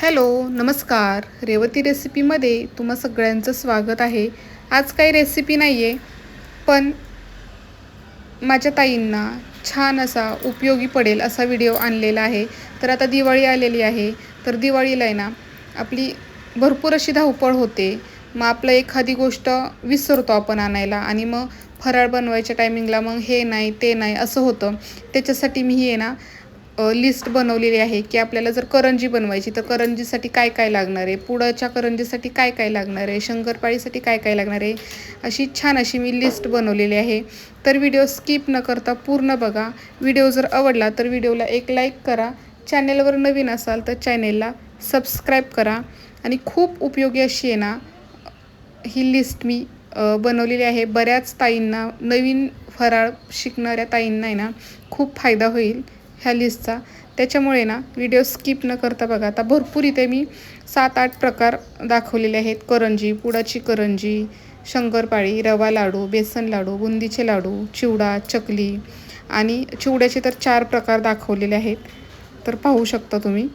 Hello नमस्कार. रेवती रेसिपीमध्ये तुम्हा सगळ्यांचं स्वागत आहे. आज काही रेसिपी नाही आहे पण माझ्या ताईंना छान असा उपयोगी पडेल असा व्हिडिओ आणलेला आहे. तर आता दिवाळी आलेली आहे. तर दिवाळीला आहे ना आपली भरपूर अशी धावपळ होते. मग आपलं एखादी गोष्ट विसरतो आपण आणायला आणि मग फराळ बनवायच्या टायमिंगला मग हे नाही ते नाही असं होतं. त्याच्यासाठी मी हे ना लिस्ट बनवलेली आहे की आपल्याला जर करंजी बनवायची तर करंजीसाठी काय काय लागणार आहे? पुढच्या करंजीसाठी काय काय लागणार आहे? शंकरपाळीसाठी काय काय लागणार आहे? अशी छान अशी मी लिस्ट बनवलेली आहे. तर व्हिडिओ स्किप न करता पूर्ण बघा. व्हिडिओ जर आवडला तर व्हिडिओला एक लाईक करा. चॅनेलवर नवीन असाल तर चॅनेलला सबस्क्राईब करा. आणि खूप उपयोगी अशी आहे ना ही लिस्ट मी बनवलेली आहे. बऱ्याच ताईंना नवीन फराळ शिकणाऱ्या ताईंना आहे ना खूप फायदा होईल. ह्या लिस्टचा त्याच्यामुळे ना व्हिडिओ स्किप न करता बघा आता भरपूर इथे मी सात आठ प्रकार दाखवलेले आहेत. करंजी पुडाची करंजी शंकरपाळी रवा लाडू बेसन लाडू बुंदीचे लाडू चिवडा चकली आणि चिवड्याचे तर चार प्रकार दाखवलेले आहेत. तर पाहू शकता तुम्ही.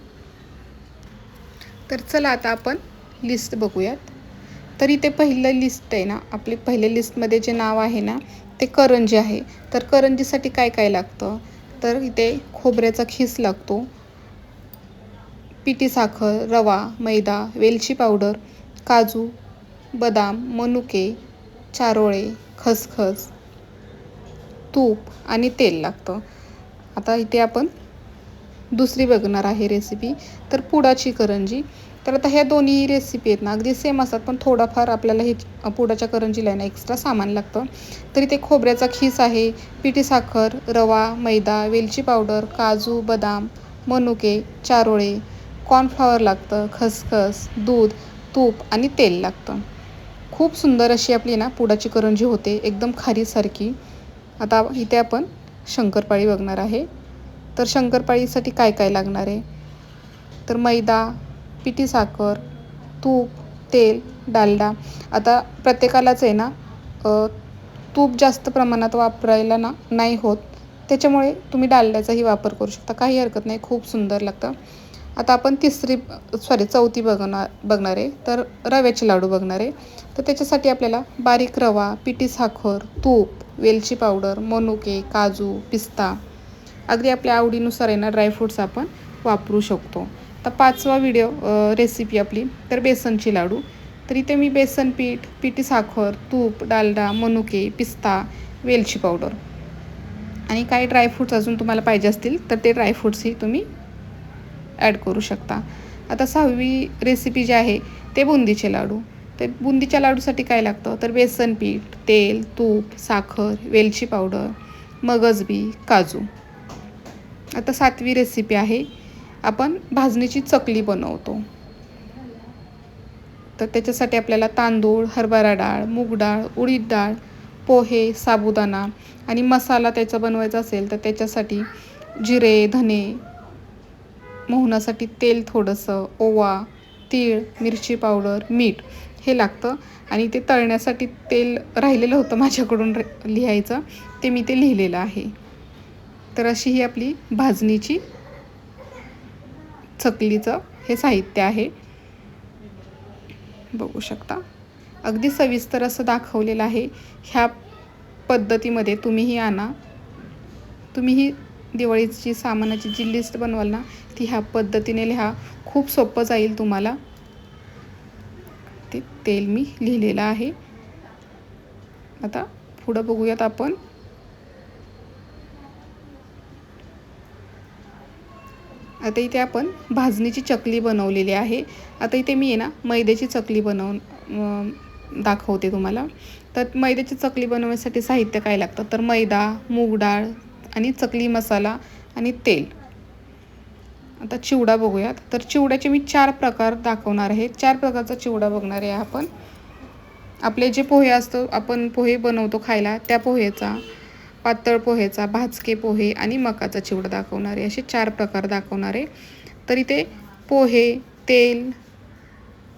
तर चला आता आपण लिस्ट बघूयात. तर इथे पहिलं लिस्ट आहे ना आपली पहिल्या लिस्टमध्ये जे नाव आहे ना ते करंजी आहे. तर करंजीसाठी काय काय लागतं? तर इथे खोबऱ्याचा खीस लागतो. पिठी साखर रवा मैदा वेलची पावडर काजू बदाम मनुके चारोळे खसखस तूप आणि तेल लागतं. आता इथे आपण दुसरी बघणार आहे रेसिपी तर पुडाची करंजी. तर आता ह्या दोन्ही रेसिपी आहेत ना अगदी सेम असतात पण थोडाफार आपल्याला हे पुडाच्या करंजीला ना एक्स्ट्रा सामान लागतं. तरी ते खोबऱ्याचा खीस आहे पिठी साखर रवा मैदा वेलची पावडर काजू बदाम मनुके चारोळे कॉर्नफ्लॉवर लागतं खसखस दूध तूप आणि तेल लागतं. खूप सुंदर अशी आपली ना पुडाची करंजी होते एकदम खारीसारखी आता इथे आपण शंकरपाळी बघणार आहे. तर शंकरपाळीसाठी काय काय लागणार आहे? तर मैदा पिठी साखर तूप तेल डालडा. आता प्रत्येकालाच आहे ना तूप जास्त प्रमाणात वापरायला ना नाही होत. त्याच्यामुळे तुम्ही डालड्याचाही वापर करू शकता. काही हरकत नाही खूप सुंदर लागतं. आता आपण तिसरी सॉरी चौथी बघणार बघणार आहे. तर रव्याचे लाडू बघणार आहे. तर त्याच्यासाठी आपल्याला बारीक रवा पिठी साखर तूप वेलची पावडर मनुके काजू पिस्ता अगदी आपल्या आवडीनुसार आहे ना ड्रायफ्रूट्स आपण वापरू शकतो. आता पाचवा व्हिडिओ रेसिपी आपली तर बेसनची लाडू. तर इथे मी बेसन पीठ पिठी साखर तूप डालडा मनुके पिस्ता वेलची पावडर आणि काही ड्रायफ्रूट्स अजून तुम्हाला पाहिजे असतील तर ते ड्रायफ्रूट्सही तुम्ही ॲड करू शकता. आता सहावी रेसिपी जी आहे ते बुंदीचे लाडू. ते बुंदीच्या लाडूसाठी काय लागतं? तर बेसन पीठ तेल तूप साखर वेलची पावडर मगजबी काजू. आता सातवी रेसिपी आहे. आपण भाजणीची चकली बनवतो. तर त्याच्यासाठी आपल्याला तांदूळ हरभरा डाळ मूग डाळ उडीद डाळ पोहे साबुदाणा आणि मसाला त्याचा बनवायचा असेल तर त्याच्यासाठी जिरे धने मोहनासाठी तेल थोडंसं ओवा तीळ मिरची पावडर मीठ हे लागतं. आणि ते तळण्यासाठी तेल राहिलेलं होतं माझ्याकडून लिहायचं. ते मी ते लिहिलेलं आहे. तर अशी ही आपली भाजणीची चकलीचं हे साहित्य आहे. बघू शकता. अगदी सविस्तर असं दाखवलेलं आहे. ह्या पद्धतीमध्ये तुम्हीही आणा. तुम्हीही दिवाळीची सामानाची जी लिस्ट बनवाल ना ती ह्या पद्धतीने लिहा. खूप सोपं जाईल तुम्हाला. ते तेल मी लिहिलेलं आहे. आता पुढं बघूयात आपण. आता इथे आपण भाजणीची चकली बनवलेली आहे. आता इथे मी आहे ना मैद्याची चकली बनवून दाखवते तुम्हाला. तर मैद्याची चकली बनवण्यासाठी साहित्य काय लागतं? तर मैदा मूग डाळ आणि चकली मसाला आणि तेल. आता चिवडा बघूयात. तर चिवड्याचे मी चार प्रकार दाखवणार आहे. चार प्रकारचा चिवडा बघणार आहे आपण. आपले जे पोहे असतो आपण पोहे बनवतो खायला त्या पोहेचा पातळ पोहेचा भाजके पोहे आणि मकाचा चिवडा दाखवणारे असे चार प्रकार दाखवणारे. तर इथे पोहे तेल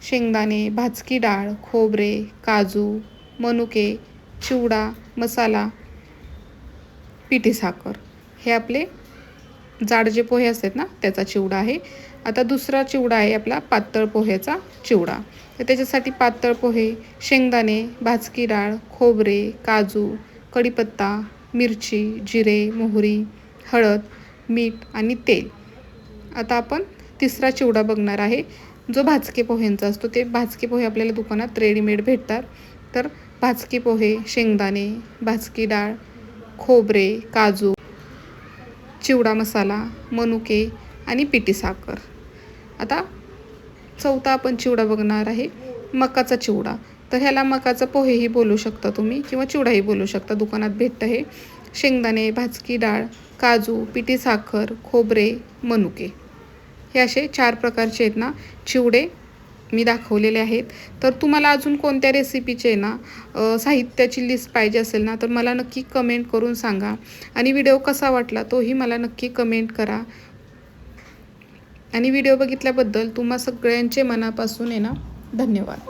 शेंगदाणे भाजकी डाळ खोबरे काजू मनुके चिवडा मसाला पिठी साखर. हे आपले जाड जे पोहे असतात ना त्याचा चिवडा आहे. आता दुसरा चिवडा आहे आपला पातळ पोह्याचा चिवडा. तर त्याच्यासाठी पातळ पोहे शेंगदाणे भाजकी डाळ खोबरे काजू कढीपत्ता मिरची जिरे मोहरी हळद मीठ आणि तेल. आता आपण तिसरा चिवडा बघणार आहे. जो भाजके पोह्यांचा असतो ते भाजके पोहे आपल्याला दुकानात रेडीमेड भेटतात. तर भाजके पोहे शेंगदाणे भाजकी डाळ खोबरे काजू चिवडा मसाला मनुके आणि पिटी साखर. आता चौथा आपण चिवडा बघणार आहे मकाचा चिवडा. तर ह्याला मकाचं पोहेही बोलू शकता तुम्ही किंवा चिवडाही बोलू शकता. दुकानात भेटतं हे शेंगदाणे भाजकी डाळ काजू पिठी साखर खोबरे मनुके. हे असे चार प्रकारचे आहेत ना चिवडे मी दाखवलेले आहेत. तर तुम्हाला अजून कोणत्या रेसिपीचे ना साहित्याची लिस्ट पाहिजे असेल ना तर मला नक्की कमेंट करून सांगा. आणि व्हिडिओ कसा वाटला तोही मला नक्की कमेंट करा. आणि व्हिडिओ बघितल्याबद्दल तुम्हा सगळ्यांचे मनापासून आहे ना धन्यवाद.